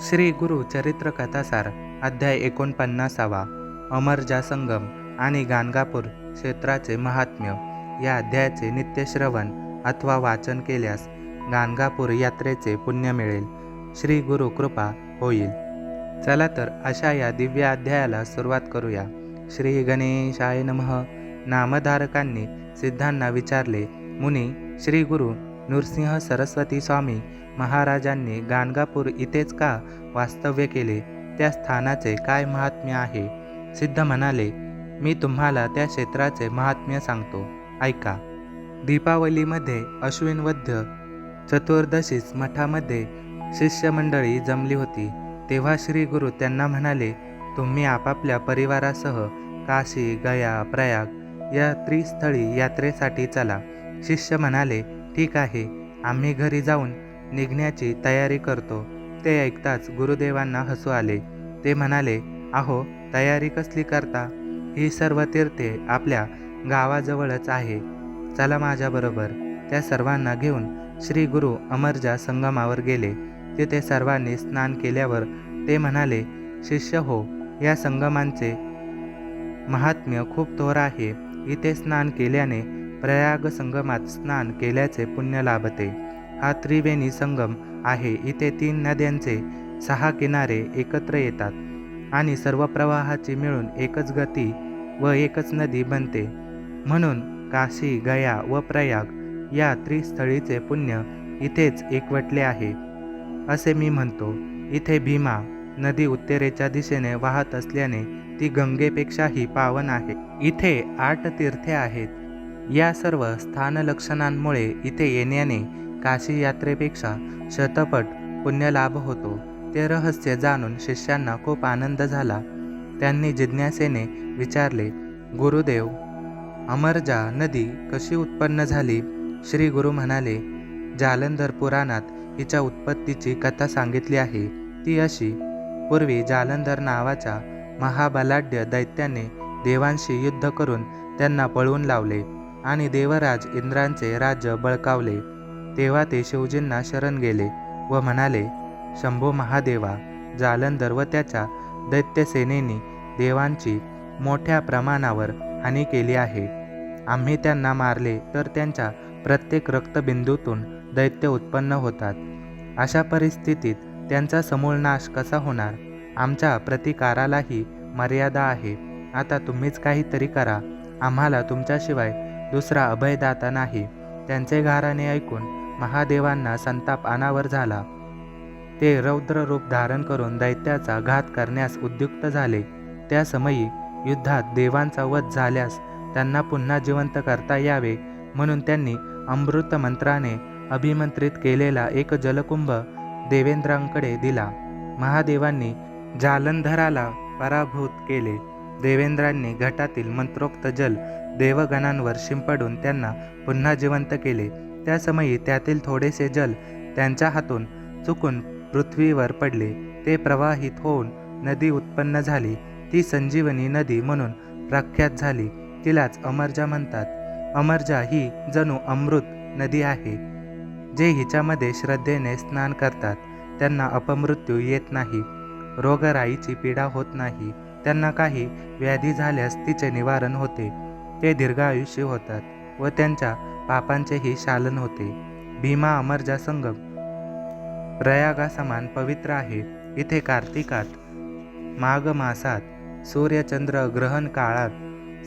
श्री गुरु चरित्र कथासार अध्याय एकोणपन्नासावा अमरजा संगम आणि गाणगापूर क्षेत्राचे महात्म्य. या अध्यायाचे नित्यश्रवण अथवा वाचन केल्यास गाणगापूर यात्रेचे पुण्य मिळेल. श्री गुरु कृपा होईल. चला तर अशा या दिव्य अध्यायाला सुरुवात करूया. श्री गणेशाय नमः. नामधारकांनी सिद्धांना विचारले मुनी श्री गुरु नृसिंह सरस्वती स्वामी महाराजांनी गाणगापूर इथेच का वास्तव्य केले? त्या स्थानाचे काय महात्म्य आहे? सिद्ध म्हणाले मी तुम्हाला त्या क्षेत्राचे महात्म्य सांगतो. ऐका. दीपावलीमध्ये अश्विनवद्य चतुर्दशीस मठामध्ये शिष्यमंडळी जमली होती. तेव्हा श्री गुरु त्यांना म्हणाले तुम्ही आपापल्या परिवारासह काशी गया प्रयाग या त्रिस्थळी यात्रेसाठी चला. शिष्य म्हणाले ठीक आहे. आम्ही घरी जाऊन निघण्याची तयारी करतो. ते ऐकताच गुरुदेवांना हसू आले. ते म्हणाले अहो तयारी कसली करता? ही सर्व तीर्थे आपल्या गावाजवळच आहे. चला माझ्याबरोबर त्या सर्वांना घेऊन श्री गुरु अमरजा संगमावर गेले. तिथे सर्वांनी स्नान केल्यावर ते म्हणाले शिष्य हो या संगमांचे महात्म्य खूप थोर आहे. इथे स्नान केल्याने प्रयाग संगमात स्नान केल्याचे पुण्य लाभते. हा त्रिवेणी संगम आहे. इथे तीन नद्यांचे सहा किनारे एकत्र येतात आणि सर्व प्रवाहाची मिळून एकच गती व एकच नदी बनते. म्हणून काशी गया व प्रयाग या त्रिस्थळीचे पुण्य इथेच एकवटले आहे. असे मी म्हणतो इथे भीमा नदी उत्तरेच्या दिशेने वाहत असल्याने ती गंगेपेक्षाही पावन आहे. इथे आठ तीर्थे आहेत. या सर्व स्थानलक्षणांमुळे इथे येण्याने काशी यात्रेपेक्षा शतपट पुण्यलाभ होतो. ते रहस्य जाणून शिष्यांना खूप आनंद झाला. त्यांनी जिज्ञासेने विचारले गुरुदेव अमरजा नदी कशी उत्पन्न झाली? श्री गुरु म्हणाले जालंधर पुराणात हिच्या उत्पत्तीची कथा सांगितली आहे. ती अशी पूर्वी जालंधर नावाच्या महाबलाढ्य दैत्याने देवांशी युद्ध करून त्यांना पळवून लावले आणि देवराज इंद्रांचे राज्य बळकावले. तेव्हा ते शिवजींना शरण गेले व म्हणाले शंभो महादेवा जालंधर व त्याच्या दैत्यसेनेनी देवांची मोठ्या प्रमाणावर हानी केली आहे. आम्ही त्यांना मारले तर त्यांच्या प्रत्येक रक्तबिंदूतून दैत्य उत्पन्न होतात. अशा परिस्थितीत त्यांचा समूळ नाश कसा होणार? आमच्या प्रतिकारालाही मर्यादा आहे. आता तुम्हीच काहीतरी करा. आम्हाला तुमच्याशिवाय दुसरा अभयदाता नाही. त्यांचे घाराने ऐकून महादेवांना संताप अनावर झाला. ते रौद्र रूप धारण करून दैत्याचा घात करण्यास उद्युक्त झाले. त्या समयी युद्धात देवांचा वध झाल्यास त्यांना पुन्हा जिवंत करता यावे म्हणून त्यांनी अमृत मंत्राने अभिमंत्रित केलेला एक जलकुंभ देवेंद्रांकडे दिला. महादेवांनी जालंधराला पराभूत केले. देवेंद्रांनी घटातील मंत्रोक्त जल देवगणांवर शिंपडून त्यांना पुन्हा जिवंत केले. त्या समयी त्यातील थोडेसे जल त्यांच्या हातून चुकून पृथ्वीवर पडले. ते प्रवाहित होऊन नदी उत्पन्न झाली. ती संजीवनी नदी म्हणून प्रख्यात झाली. तिलाच अमरजा म्हणतात. अमरजा ही जणू अमृत नदी आहे जे हिच्यामध्ये श्रद्धेने स्नान करतात. त्यांना अपमृत्यू येत नाही. रोगराईची पीडा होत नाही. त्यांना काही व्याधी झाल्यास तिचे निवारण होते. ते दीर्घायुष्य होतात व त्यांच्या पापांचेही शालन होते. भीमा अमरजा संगम प्रयागासमान पवित्र आहे. इथे कार्तिकात माघ मासात सूर्यचंद्र ग्रहण काळात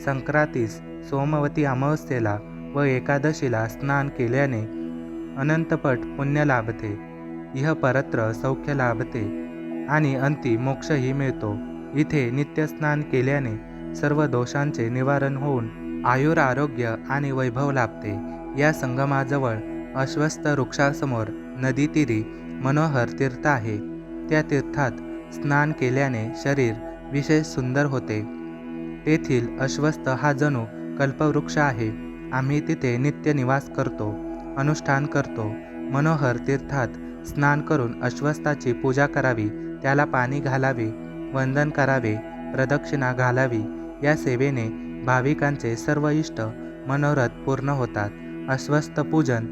संक्रांतीस सोमवती अमावस्येला व एकादशीला स्नान केल्याने अनंतपट पुण्य लाभते. इह परत्र सौख्य लाभते आणि अंती मोक्षही मिळतो. इथे नित्यस्नान केल्याने सर्व दोषांचे निवारण होऊन आयुर आरोग्य आणि वैभव लाभते. या संगमाजवळ अश्वस्थ वृक्षासमोर नदीतीरी मनोहर तीर्थ आहे. त्या तीर्थात स्नान केल्याने शरीर विशेष सुंदर होते. तेथील अश्वस्थ हा जणू कल्पवृक्ष आहे. आम्ही तिथे नित्य निवास करतो अनुष्ठान करतो मनोहर तीर्थात स्नान करून अश्वस्ताची पूजा करावी त्याला पाणी घालावे वंदन करावे प्रदक्षिणा घालावी या सेवेने भाविकांचे सर्व इष्ट मनोरथ पूर्ण होतात. अस्वस्थ पूजन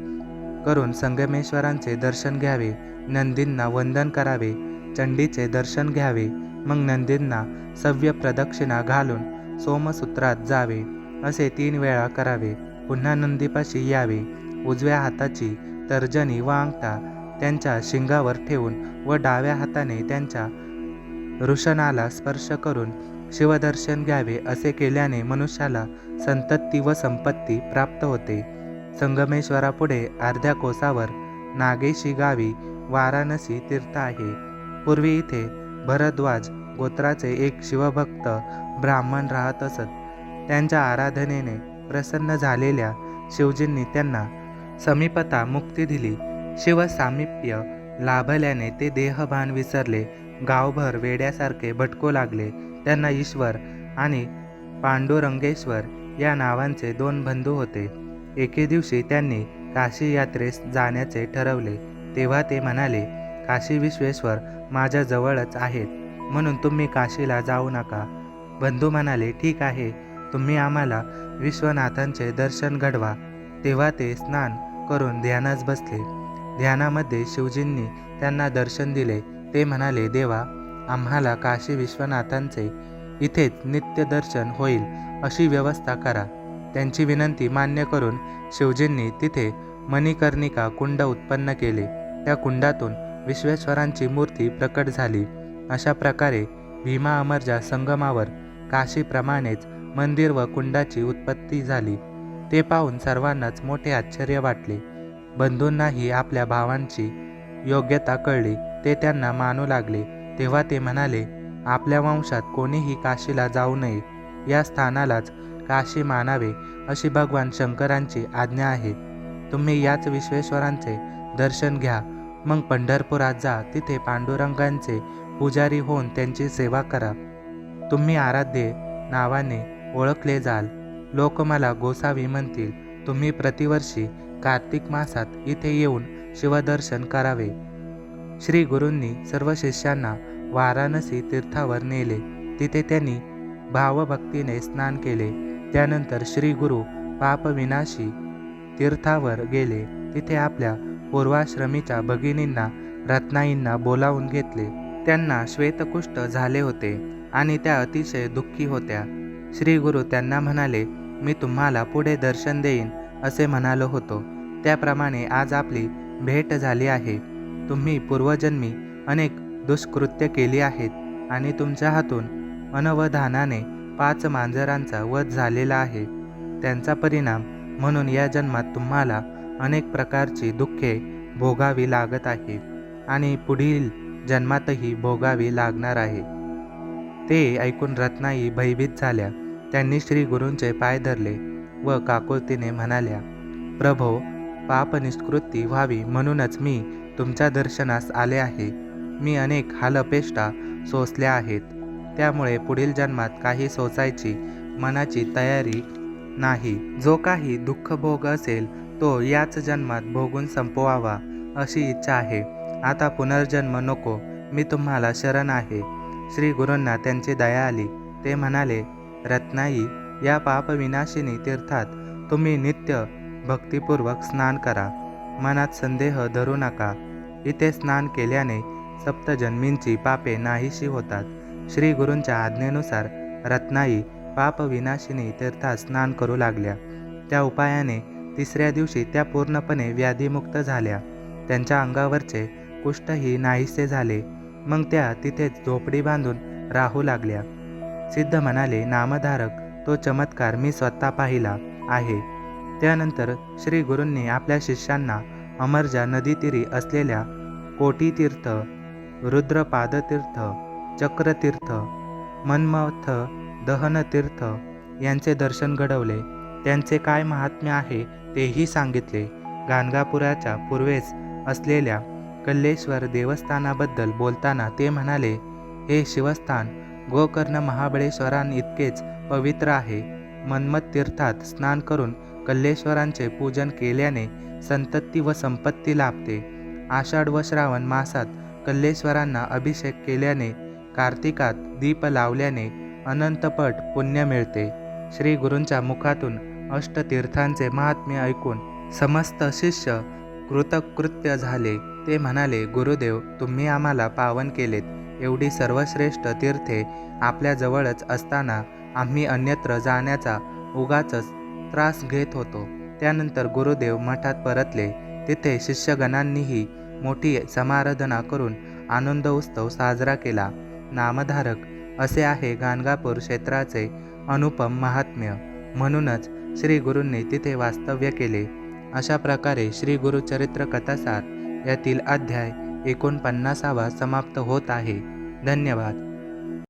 करून संगमेश्वरांचे दर्शन घ्यावे. नंदींना वंदन करावे. चंडीचे दर्शन घ्यावे. मग नंदींना सव्य प्रदक्षिणा घालून सोमसूत्रात जावे. असे तीन वेळा करावे. पुन्हा नंदीपाशी यावे. उजव्या हाताची तर्जनी व अंगठा त्यांच्या शिंगावर ठेवून व डाव्या हाताने त्यांच्या वृषणाला स्पर्श करून शिवदर्शन घ्यावे असे केल्याने मनुष्याला संतती व संपत्ती प्राप्त होते. संगमेश्वरापुढे अर्ध्या कोसावर नागेशी गावी वाराणसी तीर्थ आहे. पूर्वी इथे भरद्वाज गोत्राचे एक शिवभक्त ब्राह्मण राहत असत. त्यांच्या आराधनेने प्रसन्न झालेल्या शिवजींनी त्यांना समीपता मुक्ती दिली. शिवसामिप्य लाभल्याने ते देहभान विसरले. गावभर वेड्यासारखे भटकू लागले. त्यांना ईश्वर आणि पांडुरंगेश्वर या नावांचे दोन बंधू होते. एके दिवशी त्यांनी काशी यात्रेस जाण्याचे ठरवले. तेव्हा ते म्हणाले काशी विश्वेश्वर माझ्या जवळच आहेत म्हणून तुम्ही काशीला जाऊ नका. बंधू म्हणाले ठीक आहे तुम्ही आम्हाला विश्वनाथांचे दर्शन घडवा. तेव्हा ते स्नान करून ध्यानास बसले. ध्यानामध्ये शिवजींनी त्यांना दर्शन दिले. ते म्हणाले देवा आम्हाला काशी विश्वनाथांचे इथेच नित्य दर्शन होईल अशी व्यवस्था करा. त्यांची विनंती मान्य करून शिवजींनी तिथे मणिकर्णिका कुंड उत्पन्न केले. त्या कुंडातून विश्वेश्वरांची मूर्ती प्रकट झाली. अशा प्रकारे भीमा अमरजा संगमावर काशीप्रमाणेच मंदिर व कुंडाची उत्पत्ती झाली. ते पाहून सर्वांनाच मोठे आश्चर्य वाटले. बंधूंनाही आपल्या भावांची योग्यता कळली. ते त्यांना मानू लागले. तेव्हा ते म्हणाले आपल्या वंशात कोणीही काशीला जाऊ नये. या स्थानालाच काशी मानावे अशी भगवान शंकरांची आज्ञा आहे. तुम्ही याच विश्वेश्वरांचे दर्शन घ्या. मग पंढरपुरात जा. तिथे पांडुरंगांचे पुजारी होऊन त्यांची सेवा करा. तुम्ही आराध्य नावाने ओळखले जाल. लोक मला गोसावी म्हणतील. तुम्ही प्रतिवर्षी कार्तिक मासात इथे येऊन शिवदर्शन करावे. श्री गुरूंनी सर्व शिष्यांना वाराणसी तीर्थावर नेले. तिथे त्यांनी भावभक्तीने स्नान केले. त्यानंतर श्री गुरु पापविनाशी तीर्थावर गेले. तिथे आपल्या पूर्वाश्रमीच्या भगिनींना रत्नाईंना बोलावून घेतले. त्यांना श्वेतकुष्ठ झाले होते आणि त्या अतिशय दुःखी होत्या. श्री गुरु त्यांना म्हणाले मी तुम्हाला पुढे दर्शन देईन असे म्हणालो होतो. त्याप्रमाणे आज आपली भेट झाली आहे. तुम्ही पूर्वजन्मी अनेक दुष्कृत्य केली आहेत आणि तुमच्या हातून अनवधानाने पाच मांजरांचा वध झालेला आहे. त्यांचा परिणाम म्हणून या जन्मात तुम्हाला अनेक प्रकारची दुःखे भोगावी लागत आहे आणि पुढील जन्मातही भोगावी लागणार आहे. ते ऐकून रत्नाई भयभीत झाल्या. त्यांनी श्री गुरूंचे पाय धरले व काकुळतीने म्हणाल्या प्रभो पाप निष्कृती व्हावी म्हणूनच मी तुमच्या दर्शनास आले आहे. मी अनेक हालपेष्टा सोसल्या आहेत. त्यामुळे पुढील जन्मात काही सोसायची मनाची तयारी नाही. जो काही दुःख भोग असेल तो याच जन्मात भोगून संपवावा अशी इच्छा आहे. आता पुनर्जन्म नको. मी तुम्हाला शरण आहे. श्री गुरूंना त्यांची दया आली. ते म्हणाले रत्नाई या पापविनाशिनी तीर्थात तुम्ही नित्य भक्तिपूर्वक स्नान करा. मनात संदेह धरू नका. इथे स्नान केल्याने सप्तजन्मींची पापे नाहीशी होतात. श्री गुरूंच्या आज्ञेनुसार रत्नाई पापविनाशिनी तीर्थात स्नान करू लागल्या. त्या उपायाने तिसऱ्या दिवशी त्या पूर्णपणे व्याधीमुक्त झाल्या. त्यांच्या अंगावरचे कुष्ठही नाहीसे झाले. मग त्या तिथेच झोपडी बांधून राहू लागल्या. सिद्ध म्हणाले नामधारक तो चमत्कार मी स्वतः पाहिला आहे. त्यानंतर श्री गुरूंनी आपल्या शिष्यांना अमरजा नदीतीरी असलेल्या कोटीतीर्थ रुद्रपादतीर्थ चक्रतीर्थ मन्मथ दहनतीर्थ यांचे दर्शन घडवले. त्यांचे काय महात्म्य आहे तेही सांगितले. गाणगापुराच्या पूर्वेस असलेल्या कल्लेश्वर देवस्थानाबद्दल बोलताना ते म्हणाले हे शिवस्थान गोकर्ण महाबळेश्वरां इतकेच पवित्र आहे. मन्मथ तीर्थात स्नान करून कल्लेश्वरांचे पूजन केल्याने संतती व संपत्ती लाभते. आषाढ व श्रावण मासात कल्लेश्वरांना अभिषेक केल्याने कार्तिकात दीप लावल्याने अनंतपट पुण्य मिळते. श्री गुरूंच्या मुखातून अष्टतीर्थांचे महात्म्य ऐकून समस्त शिष्य कृतकृत्य झाले. ते म्हणाले गुरुदेव तुम्ही आम्हाला पावन केलेत. एवढी सर्वश्रेष्ठ तीर्थे आपल्याजवळच असताना आम्ही अन्यत्र जाण्याचा उगाचच त्रास घेत होतो. त्यानंतर गुरुदेव मठात परतले. तिथे शिष्यगणांनीही मोठी समाराधना करून आनंद उत्सव साजरा केला. नामधारक असे आहे गाणगापूर क्षेत्राचे अनुपम महात्म्य. म्हणूनच श्री गुरूंनी तिथे वास्तव्य केले. अशा प्रकारे श्री गुरुचरित्र कथासार यातील अध्याय एकोणपन्नासावा समाप्त होत आहे. धन्यवाद.